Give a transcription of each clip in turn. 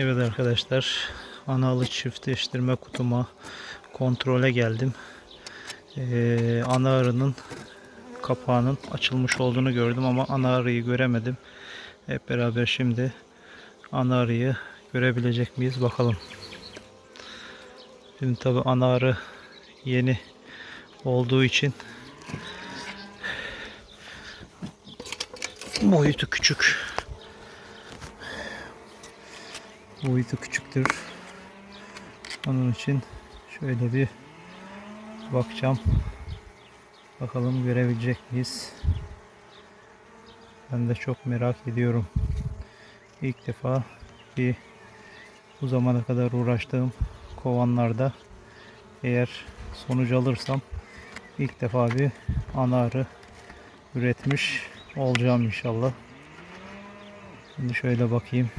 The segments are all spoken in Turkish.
Evet arkadaşlar analı çiftleştirme kutuma kontrole geldim. Ee, ana arının kapağının açılmış olduğunu gördüm ama ana arıyı göremedim. Hep beraber şimdi ana arıyı görebilecek miyiz bakalım. Şimdi tabi ana arı yeni olduğu için boyutu küçük. Boyutu küçüktür. Onun için şöyle bir bakacağım. Bakalım görebilecek miyiz? Ben de çok merak ediyorum. İlk defa bir bu zamana kadar uğraştığım kovanlarda eğer sonuç alırsam ilk defa bir ana arı üretmiş olacağım inşallah. Şimdi şöyle bakayım.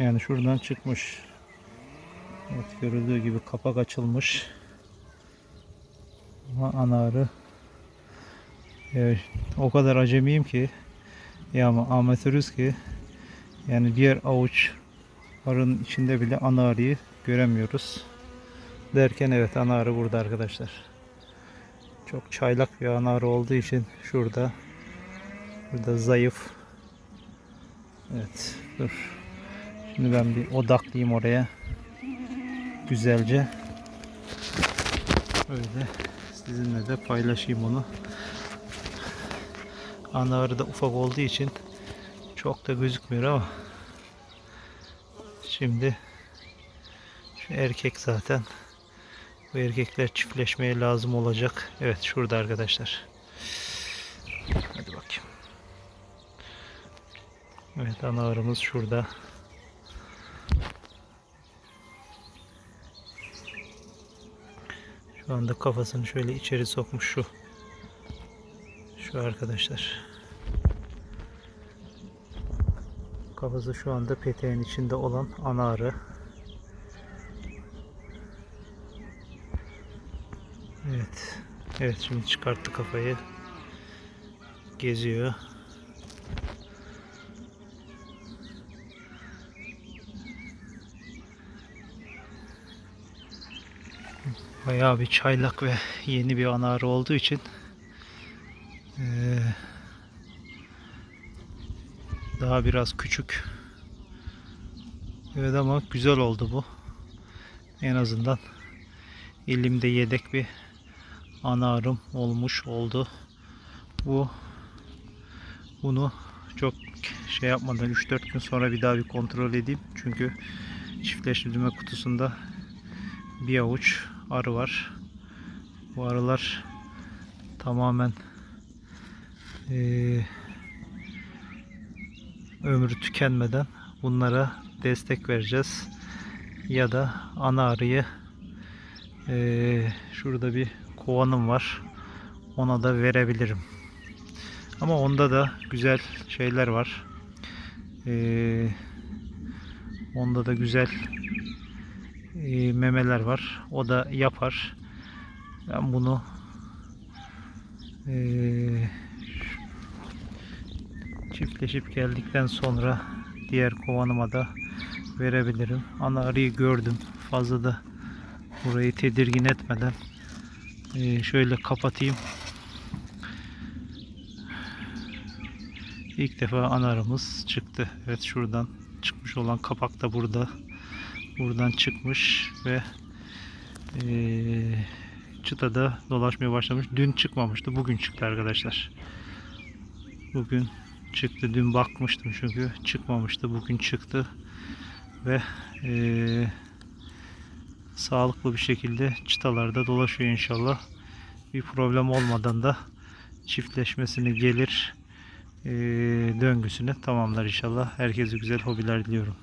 Yani şuradan çıkmış. Evet görüldüğü gibi kapak açılmış. Ama ana arı evet, o kadar acemiyim ki ya ama amatörüz ki yani diğer avuç arının içinde bile ana arıyı göremiyoruz. Derken evet ana arı burada arkadaşlar. Çok çaylak bir ana arı olduğu için şurada burada zayıf. Evet dur. Şimdi ben bir odaklayayım oraya. Güzelce. Öyle sizinle de paylaşayım onu. Ana arı da ufak olduğu için çok da gözükmüyor ama şimdi şu erkek zaten bu erkekler çiftleşmeye lazım olacak. Evet şurada arkadaşlar. Hadi bakayım. Evet ana şurada. Şu anda kafasını şöyle içeri sokmuş şu. Şu arkadaşlar. Kafası şu anda peteğin içinde olan ana arı. Evet. Evet şimdi çıkarttı kafayı. Geziyor. Bayağı bir çaylak ve yeni bir ana arı olduğu için eee, daha biraz küçük. Evet ama güzel oldu bu. En azından elimde yedek bir ana arım olmuş oldu. Bu bunu çok şey yapmadan 3-4 gün sonra bir daha bir kontrol edeyim. Çünkü çiftleştirme kutusunda bir avuç arı var. Bu arılar tamamen eee, ömrü tükenmeden bunlara destek vereceğiz. Ya da ana arıyı eee, şurada bir kovanım var. Ona da verebilirim. Ama onda da güzel şeyler var. Eee, onda da güzel e, memeler var. O da yapar. Ben bunu e, çiftleşip geldikten sonra diğer kovanıma da verebilirim. Ana arıyı gördüm. Fazla da burayı tedirgin etmeden e, şöyle kapatayım. İlk defa ana arımız çıktı. Evet şuradan çıkmış olan kapak da burada buradan çıkmış ve eee çıtada dolaşmaya başlamış. Dün çıkmamıştı. Bugün çıktı arkadaşlar. Bugün çıktı. Dün bakmıştım çünkü çıkmamıştı. Bugün çıktı ve eee, sağlıklı bir şekilde çıtalarda dolaşıyor inşallah. Bir problem olmadan da çiftleşmesini gelir eee, döngüsünü tamamlar inşallah. Herkese güzel hobiler diliyorum.